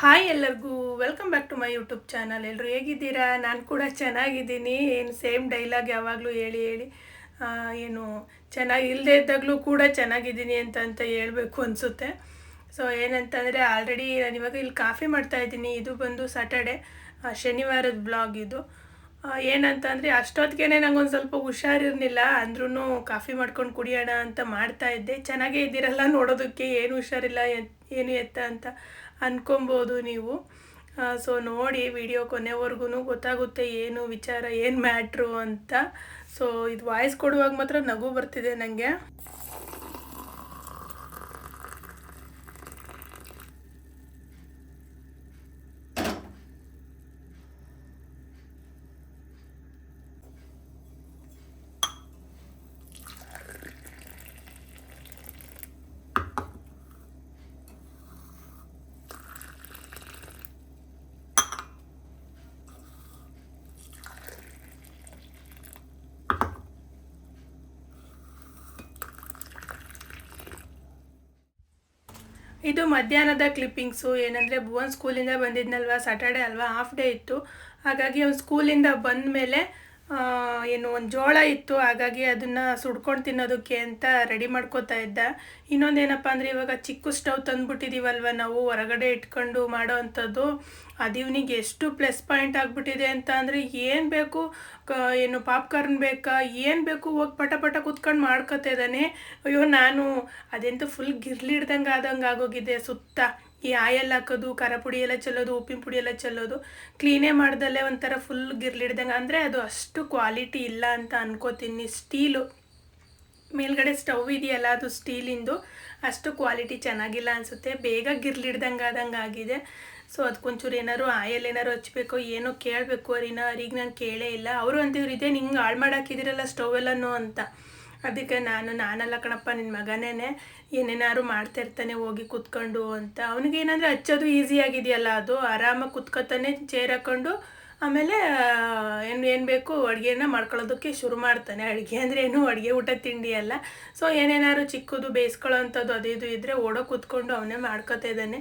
Hi ಎಲ್ಲರಿಗೂ welcome back to my YouTube channel ಎಲ್ಲರೂ ಹೇಗಿದ್ದೀರಾ? ನಾನು ಕೂಡ ಚೆನ್ನಾಗಿದ್ದೀನಿ. ಏನು ಸೇಮ್ ಡೈಲಾಗ್ ಯಾವಾಗಲೂ ಹೇಳಿ ಹೇಳಿ ಏನು, ಚೆನ್ನಾಗಿ ಇಲ್ಲದೆ ಇದ್ದಾಗಲೂ ಕೂಡ ಚೆನ್ನಾಗಿದ್ದೀನಿ ಅಂತ ಅಂತ ಹೇಳಬೇಕು ಅನಿಸುತ್ತೆ. ಸೊ ಏನಂತಂದರೆ ಆಲ್ರೆಡಿ ನಾನು ಇವಾಗ ಇಲ್ಲಿ ಕಾಫಿ ಮಾಡ್ತಾ ಇದ್ದೀನಿ. ಇದು ಬಂದು ಸಾಟರ್ಡೆ ಶನಿವಾರದ ಬ್ಲಾಗ್ ಇದು. ಏನಂತಂದರೆ ಅಷ್ಟೊತ್ತಿಗೆ ನಂಗೊಂದು ಸ್ವಲ್ಪ ಹುಷಾರಿರ್ಲಿಲ್ಲ ಅಂದ್ರೂ ಕಾಫಿ ಮಾಡ್ಕೊಂಡು ಕುಡಿಯೋಣ ಅಂತ ಮಾಡ್ತಾ ಇದ್ದೆ. ಚೆನ್ನಾಗೇ ಇದ್ದೀರಲ್ಲ ನೋಡೋದಕ್ಕೆ, ಏನು ಹುಷಾರಿಲ್ಲ ಏನು ಎತ್ತ ಅಂತ ಅಂದ್ಕೊಬೋದು ನೀವು. ಸೊ ನೋಡಿ, ವಿಡಿಯೋ ಕೊನೆವರೆಗೂ ಗೊತ್ತಾಗುತ್ತೆ ಏನು ವಿಚಾರ, ಏನು ಮ್ಯಾಟ್ರು ಅಂತ. ಸೊ ಇದು ವಾಯ್ಸ್ ಕೊಡುವಾಗ ಮಾತ್ರ ನಗು ಬರ್ತಿದೆ ನನಗೆ ಇದು ಮಧ್ಯಾಹ್ನದ ಕ್ಲಿಪ್ಪಿಂಗ್ಸು ಏನಂದರೆ ಭುವನ್ ಸ್ಕೂಲಿಂದ ಬಂದಿದ್ನಲ್ವ? ಸಾಟರ್ಡೆ ಅಲ್ವಾ? ಹಾಫ್ ಡೇ ಇತ್ತು. ಹಾಗಾಗಿ ಅವ್ನು ಸ್ಕೂಲಿಂದ ಬಂದ ಮೇಲೆ ಏನು, ಒಂದು ಜೋಳ ಇತ್ತು, ಹಾಗಾಗಿ ಅದನ್ನು ಸುಡ್ಕೊಂಡು ತಿನ್ನೋದಕ್ಕೆ ಅಂತ ರೆಡಿ ಮಾಡ್ಕೋತಾ ಇದ್ದ. ಇನ್ನೊಂದೇನಪ್ಪ ಅಂದರೆ, ಇವಾಗ ಚಿಕ್ಕ ಸ್ಟವ್ ತಂದುಬಿಟ್ಟಿದ್ದೀವಲ್ವ ನಾವು, ಹೊರಗಡೆ ಇಟ್ಕೊಂಡು ಮಾಡೋ ಅಂಥದ್ದು. ಅದು ಇವನಿಗೆ ಎಷ್ಟು ಪ್ಲಸ್ ಪಾಯಿಂಟ್ ಆಗಿಬಿಟ್ಟಿದೆ ಅಂತ ಅಂದರೆ, ಏನು ಬೇಕು, ಕ, ಏನು ಪಾಪ್ಕಾರ್ನ್ ಬೇಕಾ, ಏನು ಬೇಕು, ಹೋಗಿ ಪಟ ಪಟ ಕೂತ್ಕೊಂಡು ಮಾಡ್ಕೋತಾ ಇದ್ದಾನೆ. ಅಯ್ಯೋ, ನಾನು ಅದೆಂತೂ ಫುಲ್ ಗಿರ್ಲಿಡ್ದಂಗೆ ಆದಂಗೆ ಆಗೋಗಿದೆ, ಸುತ್ತ. ಈ ಆಯಲ್ ಹಾಕೋದು, ಖಾರ ಪುಡಿ ಎಲ್ಲ ಚೆಲ್ಲೋದು, ಉಪ್ಪಿನ ಪುಡಿ ಎಲ್ಲ ಚೆಲ್ಲೋದು ಕ್ಲೀನೇ ಮಾಡ್ದಲ್ಲೇ ಒಂಥರ ಫುಲ್ ಗಿರ್ಲಿಡ್ದಂಗೆ ಅಂದರೆ ಅದು ಅಷ್ಟು ಕ್ವಾಲಿಟಿ ಇಲ್ಲ ಅಂತ ಅನ್ಕೋತೀನಿ. ಸ್ಟೀಲು ಮೇಲ್ಗಡೆ ಸ್ಟವ್ ಇದೆಯಲ್ಲ ಅದು ಸ್ಟೀಲಿಂದು ಅಷ್ಟು ಕ್ವಾಲಿಟಿ ಚೆನ್ನಾಗಿಲ್ಲ ಅನಿಸುತ್ತೆ. ಬೇಗ ಗಿರ್ಲಿಡ್ದಂಗೆ ಆದಂಗೆ ಆಗಿದೆ. ಸೊ ಅದಕ್ಕೊಂಚೂರು ಏನಾದ್ರು ಆಯಲ್ ಏನಾದ್ರು ಹಚ್ಚಬೇಕು ಏನೋ ಕೇಳಬೇಕು ಅವ್ರಿನ ಅವ್ರಿಗೆ ನಾನು ಕೇಳೇ ಇಲ್ಲ. ಅವರು ಅಂತಿವ್ರು ಇದೆ, ನಿಂಗೆ ಹಾಳು ಮಾಡಾಕಿದಿರಲ್ಲ ಸ್ಟವ್ ಎಲ್ಲನೂ ಅಂತ. ಅದಕ್ಕೆ ನಾನು, ನಾನಲ್ಲ ಕಣಪ್ಪ ನಿನ್ನ ಮಗನೇ ಏನೇನಾದ್ರು ಮಾಡ್ತಾ ಇರ್ತಾನೆ, ಹೋಗಿ ಕುತ್ಕೊಂಡು ಅಂತ. ಅವನಿಗೆ ಏನಂದರೆ ಹಚ್ಚೋದು ಈಸಿ ಆಗಿದೆಯಲ್ಲ ಅದು. ಆರಾಮಾಗಿ ಕುತ್ಕೊತಾನೆ ಚೇರ್ ಹಾಕೊಂಡು, ಆಮೇಲೆ ಏನು ಏನು ಬೇಕು, ಅಡುಗೆನ ಮಾಡ್ಕೊಳ್ಳೋದಕ್ಕೆ ಶುರು ಮಾಡ್ತಾನೆ. ಅಡುಗೆ ಅಂದರೆ ಏನು? ಅಡುಗೆ ಊಟ, ತಿಂಡಿ ಅಲ್ಲ. ಸೊ ಏನೇನಾದ್ರು ಚಿಕ್ಕದು, ಬೇಯಿಸ್ಕೊಳ್ಳೋ ಅಂಥದ್ದು, ಅದು, ಇದು ಇದ್ದರೆ ಓಡೋ ಕೂತ್ಕೊಂಡು ಅವನೇ ಮಾಡ್ಕೊತಾ ಇದ್ದಾನೆ.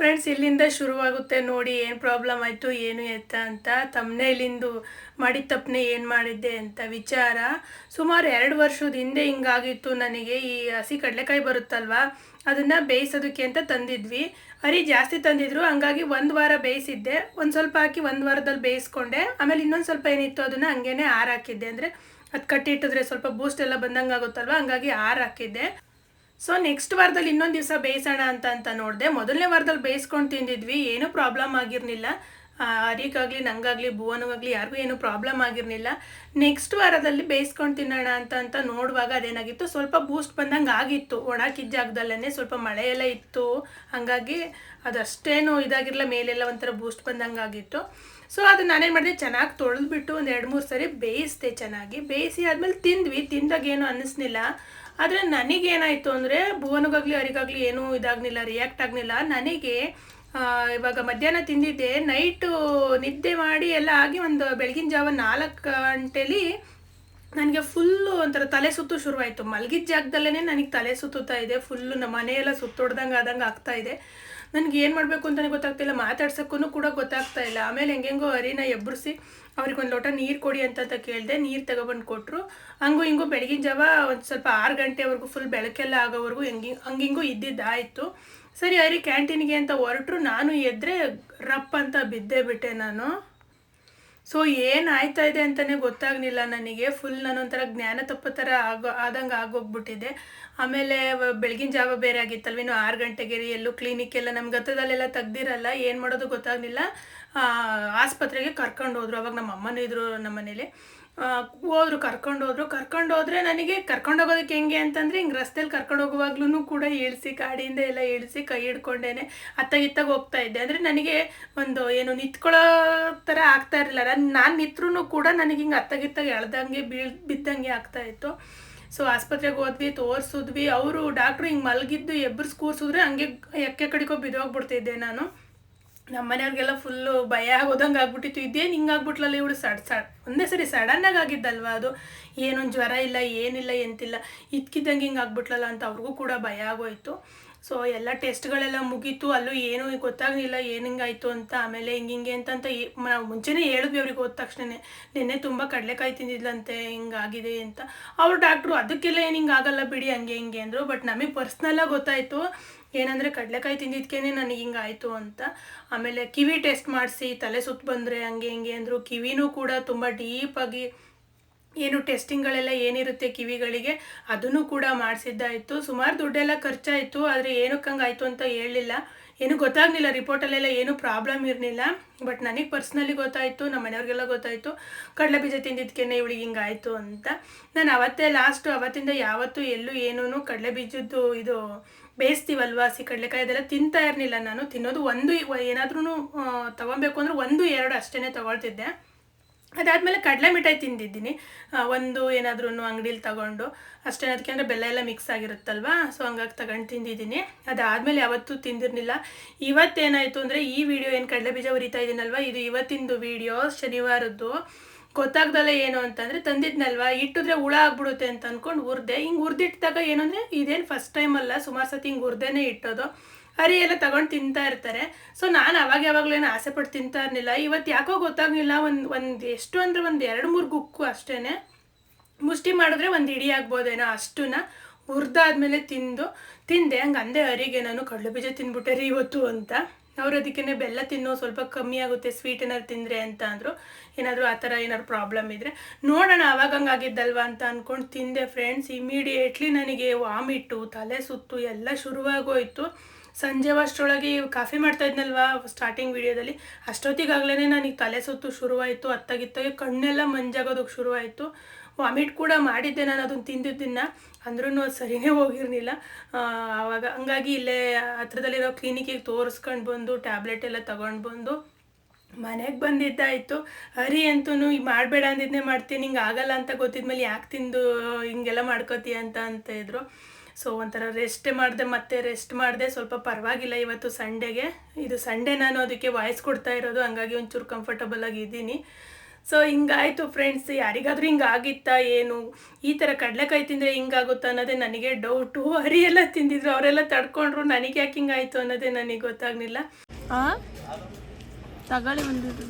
ಫ್ರೆಂಡ್ಸ್ ಇಲ್ಲಿಂದ ಶುರುವಾಗುತ್ತೆ. ನೋಡಿ, ಏನು ಪ್ರಾಬ್ಲಮ್ ಆಯಿತು, ಏನು ಎತ್ತ ಅಂತ. ತಮ್ಮನೇಲಿಂದು ಮಾಡಿದ ತಪ್ಪನೆ ಏನು ಮಾಡಿದ್ದೆ ಅಂತ ವಿಚಾರ. ಸುಮಾರು ಎರಡು ವರ್ಷದ ಹಿಂದೆ ಹಿಂಗಾಗಿತ್ತು ನನಗೆ. ಈ ಹಸಿ ಕಡಲೆಕಾಯಿ ಬರುತ್ತಲ್ವ? ಅದನ್ನು ಬೇಯಿಸೋದಕ್ಕೆ ಅಂತ ತಂದಿದ್ವಿ. ಅರಿ, ಜಾಸ್ತಿ ತಂದಿದ್ರು. ಹಂಗಾಗಿ ಒಂದು ವಾರ ಬೇಯಿಸಿದ್ದೆ. ಒಂದು ಸ್ವಲ್ಪ ಹಾಕಿ ಒಂದು ವಾರದಲ್ಲಿ ಬೇಯಿಸ್ಕೊಂಡೆ. ಆಮೇಲೆ ಇನ್ನೊಂದು ಸ್ವಲ್ಪ ಏನಿತ್ತು ಅದನ್ನು ಹಂಗೇನೆ ಹಾರಾಕಿದ್ದೆ ಅಂದರೆ ಅದು ಕಟ್ಟಿಟ್ಟಿದ್ರೆ ಸ್ವಲ್ಪ ಬೂಸ್ಟ್ ಎಲ್ಲ ಬಂದಂಗೆ ಆಗುತ್ತಲ್ವ ಹಂಗಾಗಿ ಹಾರಾಕಿದ್ದೆ ಸೊ ನೆಕ್ಸ್ಟ್ ವಾರದಲ್ಲಿ ಇನ್ನೊಂದು ದಿವಸ ಬೇಯಿಸೋಣ ಅಂತ ಅಂತ ನೋಡಿದೆ. ಮೊದಲನೇ ವಾರದಲ್ಲಿ ಬೇಯಿಸ್ಕೊಂಡು ತಿಂದಿದ್ವಿ. ಏನೂ ಪ್ರಾಬ್ಲಮ್ ಆಗಿರಲಿಲ್ಲ. ಅರಿಕಾಗಲಿ ನಂಗಾಗಲಿ ಭುವನಿಗಾಗಲಿ ಯಾರಿಗೂ ಏನೂ ಪ್ರಾಬ್ಲಮ್ ಆಗಿರಲಿಲ್ಲ. ನೆಕ್ಸ್ಟ್ ವಾರದಲ್ಲಿ ಬೇಯಿಸ್ಕೊಂಡು ತಿನ್ನೋಣ ಅಂತ ಅಂತ ನೋಡುವಾಗ ಅದೇನಾಗಿತ್ತು? ಸ್ವಲ್ಪ ಬೂಸ್ಟ್ ಬಂದಂಗೆ ಆಗಿತ್ತು. ಒಣಕಿದ್ದ ಜಾಗದಲ್ಲೇ ಸ್ವಲ್ಪ ಮಳೆ ಎಲ್ಲ ಇತ್ತು. ಹಾಗಾಗಿ ಅದಷ್ಟೇನು ಇದಾಗಿರಲ್ಲ ಮೇಲೆಲ್ಲ ಒಂಥರ ಬೂಸ್ಟ್ ಬಂದಂಗೆ ಆಗಿತ್ತು. ಸೊ ಅದು ನಾನೇನು ಮಾಡಿದೆ? ಚೆನ್ನಾಗಿ ತೊಳೆದ್ಬಿಟ್ಟು ಒಂದು ಎರಡು ಮೂರು ಸರಿ ಬೇಯಿಸಿದೆ ಚೆನ್ನಾಗಿ. ಬೇಯಿಸಿ ಆದಮೇಲೆ ತಿಂದ್ವಿ. ತಿಂದಾಗ ಏನು ಅನ್ನಿಸ್ಲಿಲ್ಲ. ಆದರೆ ನನಗೇನಾಯಿತು ಅಂದರೆ ಭುವನಿಗಾಗಲಿ, ಅರಿಗಾಗಲಿ ಏನೂ ಇದಾಗಲಿಲ್ಲ ರಿಯಾಕ್ಟ್ ಆಗಲಿಲ್ಲ ನನಗೆ ಇವಾಗ ಮಧ್ಯಾಹ್ನ ತಿಂದಿದ್ದೆ ನೈಟು ನಿದ್ದೆ ಮಾಡಿ ಎಲ್ಲ ಆಗಿ ಒಂದು ಬೆಳಗಿನ ಜಾವ ನಾಲ್ಕು ಗಂಟೆಲಿ ನನಗೆ ಫುಲ್ಲು ಒಂಥರ ತಲೆ ಸುತ್ತು ಶುರುವಾಯಿತು. ಮಲಗಿದ ಜಾಗದಲ್ಲೇ ನನಗೆ ತಲೆ ಸುತ್ತುತ್ತಾ ಇದೆ. ಫುಲ್ಲು ನಮ್ಮ ಮನೆಯೆಲ್ಲ ಸುತ್ತೊಡ್ದಂಗೆ ಆದಂಗೆ ಆಗ್ತಾ ಇದೆ. ನನಗೆ ಏನು ಮಾಡಬೇಕು ಅಂತಲೇ ಗೊತ್ತಾಗ್ತಿಲ್ಲ ಮಾತಾಡ್ಸೋಕ್ಕೂ ಕೂಡ ಗೊತ್ತಾಗ್ತಾ ಇಲ್ಲ. ಆಮೇಲೆ ಹೆಂಗೆಂಗೋ ಹರಿನ ಎಬ್ಬರಿಸಿ ಅವ್ರಿಗೊಂದು ಲೋಟ ನೀರು ಕೊಡಿ ಅಂತ ಕೇಳಿದೆ, ನೀರು ತಗೊಬಂದು ಕೊಟ್ಟರು ಹಂಗೂ ಹಿಂಗೂ ಬೆಳಗಿನ ಜಾವ ಒಂದು ಸ್ವಲ್ಪ ಆರು ಗಂಟೆವರೆಗೂ ಫುಲ್ ಬೆಳಕೆಲ್ಲ ಆಗೋವರೆಗೂ ಹೆಂಗೆ, ಹಂಗಿಂಗೂ ಇದ್ದಿದ್ದಾಯಿತು. ಸರಿ, ಅರಿ ಕ್ಯಾಂಟೀನ್ಗೆ ಅಂತ ಹೊರಟ್ರು, ನಾನು ಎದ್ರೆ ರಪ್ ಅಂತ ಬಿದ್ದೇ ಬಿಟ್ಟೆ ನಾನು. ಸೊ ಏನು ಆಯ್ತಾ ಇದೆ ಅಂತಲೇ ಗೊತ್ತಾಗಲಿಲ್ಲ ನನಗೆ. ಫುಲ್ ನಾನೊಂಥರ ಜ್ಞಾನ ತಪ್ಪ ಥರ ಆಗೋ, ಆದಂಗೆ ಆಗೋಗ್ಬಿಟ್ಟಿದೆ. ಆಮೇಲೆ ಬೆಳಗಿನ ಜಾವ ಬೇರೆ ಆಗಿತ್ತಲ್ವ? ಇನ್ನು ಆರು ಗಂಟೆಗೆ ಎಲ್ಲೂ ಕ್ಲಿನಿಕ್ ಎಲ್ಲ ನಮ್ಮ ಗತ್ತದಲ್ಲೆಲ್ಲ ತೆಗ್ದಿರಲ್ಲ, ಏನು ಮಾಡೋದು ಗೊತ್ತಾಗಲಿಲ್ಲ. ಆಸ್ಪತ್ರೆಗೆ ಕರ್ಕೊಂಡು ಹೋದ್ರು. ಅವಾಗ ನಮ್ಮ ಅಮ್ಮನೂ ಇದ್ದರು ನಮ್ಮ ಮನೇಲಿ ಹೋದ್ರು, ಕರ್ಕೊಂಡು ಹೋದ್ರು. ಕರ್ಕೊಂಡು ಹೋದ್ರೆ ನನಗೆ ಕರ್ಕೊಂಡು ಹೋಗೋದಕ್ಕೆ ಹೆಂಗೆ ಅಂತಂದ್ರೆ ಹಿಂಗೆ ರಸ್ತೆಯಲ್ಲಿ ಕರ್ಕೊಂಡು ಹೋಗುವಾಗ್ಲೂ ಕೂಡ ಇಳಿಸಿ ಗಾಡಿಯಿಂದ ಎಲ್ಲ ಇಳಿಸಿ ಕೈ ಹಿಡ್ಕೊಂಡೇನೆ ಅತ್ತ ಇತ್ತಾಗ ಹೋಗ್ತಾ ಇದ್ದೆ. ಅಂದರೆ ನನಗೆ ಒಂದು ಏನು ನಿಂತ್ಕೊಳ್ಳೋ ಥರ ಆಗ್ತಾ ಇರಲಿಲ್ಲ. ನಾನು ನಿತ್ರೂ ಕೂಡ ನನಗೆ ಹಿಂಗೆ ಅತ್ತಗಿತ್ತಾಗ ಎಳ್ದಂಗೆ ಬೀಳ್, ಬಿದ್ದಂಗೆ ಆಗ್ತಾ ಇತ್ತು. ಸೊ ಆಸ್ಪತ್ರೆಗೆ ಹೋದ್ವಿ, ತೋರಿಸಿದ್ವಿ. ಅವರು ಡಾಕ್ಟ್ರು ಹಿಂಗೆ ಮಲಗಿದ್ದು ಎಬ್ಬರ್ಸ್ ಕೂರಿಸಿದ್ರೆ ಹಂಗೆ ಎಕ್ಕೆ ಕಡೆಗೋ ಬಿದ್ದೋಗ್ಬಿಡ್ತಿದ್ದೆ ನಾನು. ನಮ್ಮ ಮನೆಯವ್ರಿಗೆಲ್ಲ ಫುಲ್ಲು ಭಯ ಆಗೋದಂಗೆ ಆಗ್ಬಿಟ್ಟಿತ್ತು. ಇದೇನು ಹಿಂಗೆ ಆಗ್ಬಿಟ್ಲಲ್ಲ ಇವಳು? ಸಡ್ ಸಡ್, ಒಂದೇ ಸರಿ ಸಡನ್ನಾಗಿ ಆಗಿದ್ದಲ್ವ ಅದು? ಏನೊಂದು ಜ್ವರ ಇಲ್ಲ, ಏನಿಲ್ಲ, ಎಂತಿಲ್ಲ. ಇದ್ಕಿದ್ದಂಗೆ ಹಿಂಗೆ ಆಗ್ಬಿಟ್ಲಲ್ಲ ಅಂತ ಅವ್ರಿಗೂ ಕೂಡ ಭಯ ಆಗೋಯ್ತು. ಸೊ ಎಲ್ಲ ಟೆಸ್ಟ್ಗಳೆಲ್ಲ ಮುಗೀತು. ಅಲ್ಲೂ ಏನೂ ಗೊತ್ತಾಗಲಿಲ್ಲ, ಏನು ಹಿಂಗಾಯ್ತು ಅಂತ. ಆಮೇಲೆ ಹಿಂಗೆ ಹಿಂಗೆ ಅಂತಂತ ನಾವು ಮುಂಚೆನೇ ಹೇಳಿದ್ವಿ ಅವ್ರಿಗೆ ಹೋದ ತಕ್ಷಣ ನಿನ್ನೆ ತುಂಬ ಕಡಲೆಕಾಯಿ ತಿಂದಿದ್ಲಂತೆ ಹಿಂಗಾಗಿದೆ ಅಂತ. ಅವ್ರು ಡಾಕ್ಟ್ರು ಅದಕ್ಕೆಲ್ಲ ಏನು ಹಿಂಗೆ ಆಗಲ್ಲ ಬಿಡಿ, ಹಂಗೆ, ಹಿಂಗೆ ಅಂದರು. ಬಟ್ ನಮಗೆ ಪರ್ಸ್ನಲ್ಲಾಗಿ ಗೊತ್ತಾಯಿತು. ಏನಂದರೆ ಕಡಲೆಕಾಯಿ ತಿಂದಿದ್ಕೇನೆ ನನಗೆ ಹಿಂಗಾಯಿತು ಅಂತ. ಆಮೇಲೆ ಕಿವಿ ಟೆಸ್ಟ್ ಮಾಡಿಸಿ, ತಲೆ ಸುತ್ತು ಬಂದರೆ ಹಂಗೆ ಹಿಂಗೆ ಅಂದರು. ಕಿವಿನೂ ಕೂಡ ತುಂಬ ಡೀಪಾಗಿ ಏನು ಟೆಸ್ಟಿಂಗ್ಗಳೆಲ್ಲ ಏನಿರುತ್ತೆ ಕಿವಿಗಳಿಗೆ, ಅದನ್ನು ಕೂಡ ಮಾಡಿಸಿದ್ದಾಯಿತು. ಸುಮಾರು ದುಡ್ಡೆಲ್ಲ ಖರ್ಚಾಯಿತು, ಆದರೆ ಏನಕ್ಕೆ ಹಂಗಾಯ್ತು ಅಂತ ಹೇಳಿಲ್ಲ. ಏನು ಗೊತ್ತಾಗಲಿಲ್ಲ, ರಿಪೋರ್ಟಲ್ಲೆಲ್ಲ ಏನೂ ಪ್ರಾಬ್ಲಮ್ ಇರಲಿಲ್ಲ. ಬಟ್ ನನಗೆ ಪರ್ಸ್ನಲಿ ಗೊತ್ತಾಯಿತು ನಮ್ಮ ಮನೆಯವ್ರಿಗೆಲ್ಲ ಗೊತ್ತಾಯಿತು, ಕಡಲೆ ಬೀಜ ತಿಂದಿದ್ದಕ್ಕೇನೆ ಇವಳಿಗೆ ಹಿಂಗಾಯಿತು ಅಂತ. ನಾನು ಅವತ್ತೇ ಲಾಸ್ಟು, ಅವತ್ತಿಂದ ಯಾವತ್ತೂ ಎಲ್ಲೂ ಏನೂ ಕಡಲೆ ಬೀಜದ್ದು ಇದು ಬೇಯಿಸ್ತೀವಲ್ವ ಹಸಿ ಕಡಲೆಕಾಯಿ ಅದೆಲ್ಲ ತಿಂತಾ ಇರಲಿಲ್ಲ ನಾನು. ತಿನ್ನೋದು ಒಂದು ಏನಾದ್ರೂ ತಗೊಬೇಕು ಅಂದ್ರೆ ಒಂದು, ಎರಡು ಅಷ್ಟೇ ತಗೊಳ್ತಿದ್ದೆ. ಅದಾದಮೇಲೆ ಕಡಲೆ ಮಿಠಾಯಿ ತಿಂದಿದ್ದೀನಿ. ಒಂದು ಏನಾದ್ರೂ ಅಂಗಡೀಲಿ ತಗೊಂಡು. ಅಷ್ಟೇ ಅದಕ್ಕೆ ಅಂದರೆ ಬೆಲ್ಲ ಎಲ್ಲ ಮಿಕ್ಸ್ ಆಗಿರುತ್ತಲ್ವಾ? ಸೊ ಹಂಗಾಗಿ ತಗೊಂಡು ತಿಂದಿದ್ದೀನಿ. ಅದಾದಮೇಲೆ ಯಾವತ್ತೂ ತಿಂದಿರಲಿಲ್ಲ. ಇವತ್ತೇನಾಯಿತು ಅಂದರೆ ಈ ವಿಡಿಯೋ ಏನು ಕಡಲೆ ಬೀಜ ಉರಿತಾ ಇದ್ದೀನಲ್ವ ಇದು ಇವತ್ತಿಂದು ವಿಡಿಯೋ ಶನಿವಾರದ್ದು. ಗೊತ್ತಾಗ್ದಲ್ಲ ಏನು ಅಂತಂದರೆ ತಂದಿದ್ನಲ್ವ? ಇಟ್ಟಿದ್ರೆ ಹುಳ ಆಗ್ಬಿಡುತ್ತೆ ಅಂತ ಅನ್ಕೊಂಡು ಹುರ್ದೆ. ಹಿಂಗೆ ಹುರಿದಿಟ್ಟಾಗ ಏನು ಅಂದರೆ, ಇದೇನು ಫಸ್ಟ್ ಟೈಮ್ ಅಲ್ಲ, ಸುಮಾರು ಸತಿ ಹಿಂಗೆ ಉರ್ದೇನೆ ಇಟ್ಟೋದು. ಅರಿ ಎಲ್ಲ ತಗೊಂಡು ತಿಂತಾ ಇರ್ತಾರೆ. ಸೊ ನಾನು ಅವಾಗ ಯಾವಾಗಲೂ ಏನು ಆಸೆ ಪಟ್ಟು ತಿಂತಾ ಇರಲಿಲ್ಲ. ಇವತ್ತು ಯಾಕೋ ಗೊತ್ತಾಗಲಿಲ್ಲ. ಒಂದು ಒಂದು ಎಷ್ಟು ಅಂದರೆ ಒಂದು ಎರಡು ಮೂರು ಗುಕ್ಕು ಅಷ್ಟೇ ಮುಷ್ಟಿ ಮಾಡಿದ್ರೆ ಒಂದು ಇಡಿ ಆಗ್ಬೋದೇನೋ ಅಷ್ಟನ್ನ ಹುರಿದಾದ್ಮೇಲೆ ತಿಂದು, ತಿಂದೆ. ಹಂಗೆ ಅಂದೆ ಹರಿಗೆ ನಾನು ಕಡಲೆ ಬೀಜ ತಿಂದ್ಬಿಟ್ಟೆ ರೀ ಇವತ್ತು ಅಂತ. ಅವ್ರು ಅದಕ್ಕೆ ಬೆಲ್ಲ ತಿನ್ನೋ ಸ್ವಲ್ಪ ಕಮ್ಮಿ ಆಗುತ್ತೆ ಸ್ವೀಟ್ ಏನಾದ್ರು ತಿಂದರೆ ಅಂತ ಅಂದರು. ಏನಾದರೂ ಆ ಥರ ಏನಾದ್ರು ಪ್ರಾಬ್ಲಮ್ ಇದ್ದರೆ ನೋಡೋಣ, ಅವಾಗ ಹಂಗಾಗಿದ್ದಲ್ವಾ ಅಂತ ಅಂದ್ಕೊಂಡು ತಿಂದೆ ಫ್ರೆಂಡ್ಸ್ ಇಮಿಡಿಯೇಟ್ಲಿ ನನಗೆ ವಾಮಿಟ್ಟು ತಲೆ ಸುತ್ತು, ಎಲ್ಲ ಶುರುವಾಗೋಯ್ತು. ಸಂಜೆ ಅಷ್ಟರೊಳಗೆ ಕಾಫಿ ಮಾಡ್ತಾ ಇದ್ನಲ್ವಾ ಸ್ಟಾರ್ಟಿಂಗ್ ವಿಡಿಯೋದಲ್ಲಿ ಅಷ್ಟೊತ್ತಿಗಾಗಲೇ ನನಗೆ ತಲೆ ಸುತ್ತು ಶುರುವಾಯಿತು ಅತ್ತಾಗಿತ್ತಾಗೆ ಕಣ್ಣೆಲ್ಲ ಮಂಜಾಗೋದಕ್ಕೆ ಶುರುವಾಯಿತು. ವಾಮಿಟ್ ಕೂಡ ಮಾಡಿದ್ದೆ ನಾನು ಅದನ್ನು ತಿಂದಿದ್ದನ್ನು. ಅಂದ್ರೂ ಅದು ಸರಿನೇ ಹೋಗಿರಲಿಲ್ಲ. ಆವಾಗ ಹಂಗಾಗಿ ಇಲ್ಲೇ ಹತ್ರದಲ್ಲಿರೋ ಕ್ಲಿನಿಕಿಗೆ ತೋರಿಸ್ಕೊಂಡು ಬಂದು ಟ್ಯಾಬ್ಲೆಟ್ ಎಲ್ಲ ತಗೊಂಡು ಬಂದು ಮನೆಗೆ ಬಂದಿದ್ದಾಯಿತು. ಹರಿ ಅಂತೂ ಈಗ ಮಾಡಬೇಡ ಅಂದಿದ್ನೇ ಮಾಡ್ತೀನಿ ಹಿಂಗೆ ಆಗಲ್ಲ ಅಂತ ಗೊತ್ತಿದ್ಮೇಲೆ ಯಾಕೆ ತಿಂದು ಹಿಂಗೆಲ್ಲ ಮಾಡ್ಕೋತೀಯ ಅಂತ ಅಂತ ಇದ್ರು. ಸೊ ಒಂಥರ ರೆಸ್ಟ್ ಮಾಡಿದೆ, ಮತ್ತೆ ರೆಸ್ಟ್ ಮಾಡಿದೆ. ಸ್ವಲ್ಪ ಪರವಾಗಿಲ್ಲ ಇವತ್ತು ಸಂಡೇಗೆ ಇದು ಸಂಡೇ ನಾನು ಅದಕ್ಕೆ ವಾಯ್ಸ್ ಕೊಡ್ತಾ ಇರೋದು, ಹಂಗಾಗಿ ಒಂಚೂರು ಕಂಫರ್ಟಬಲ್ ಆಗಿದ್ದೀನಿ ಸೊ ಹಿಂಗಾಯಿತು ಫ್ರೆಂಡ್ಸ್ ಯಾರಿಗಾದ್ರೂ ಹಿಂಗಾಗಿತ್ತಾ ಏನು? ಈ ಥರ ಕಡಲೆಕಾಯಿ ತಿಂದರೆ ಹಿಂಗಾಗುತ್ತಾ ಅನ್ನೋದೇ ನನಗೆ ಡೌಟು ಹರಿ ಎಲ್ಲ ತಿಂದಿದ್ರು, ಅವರೆಲ್ಲ ತಡ್ಕೊಂಡ್ರು, ನನಗೆ ಯಾಕೆ ಹಿಂಗಾಯಿತು ಅನ್ನೋದೇ ನನಗೆ ಗೊತ್ತಾಗಲಿಲ್ಲ. ತಗೊಳ್ಳಿ ಬಂದಿದ್ದು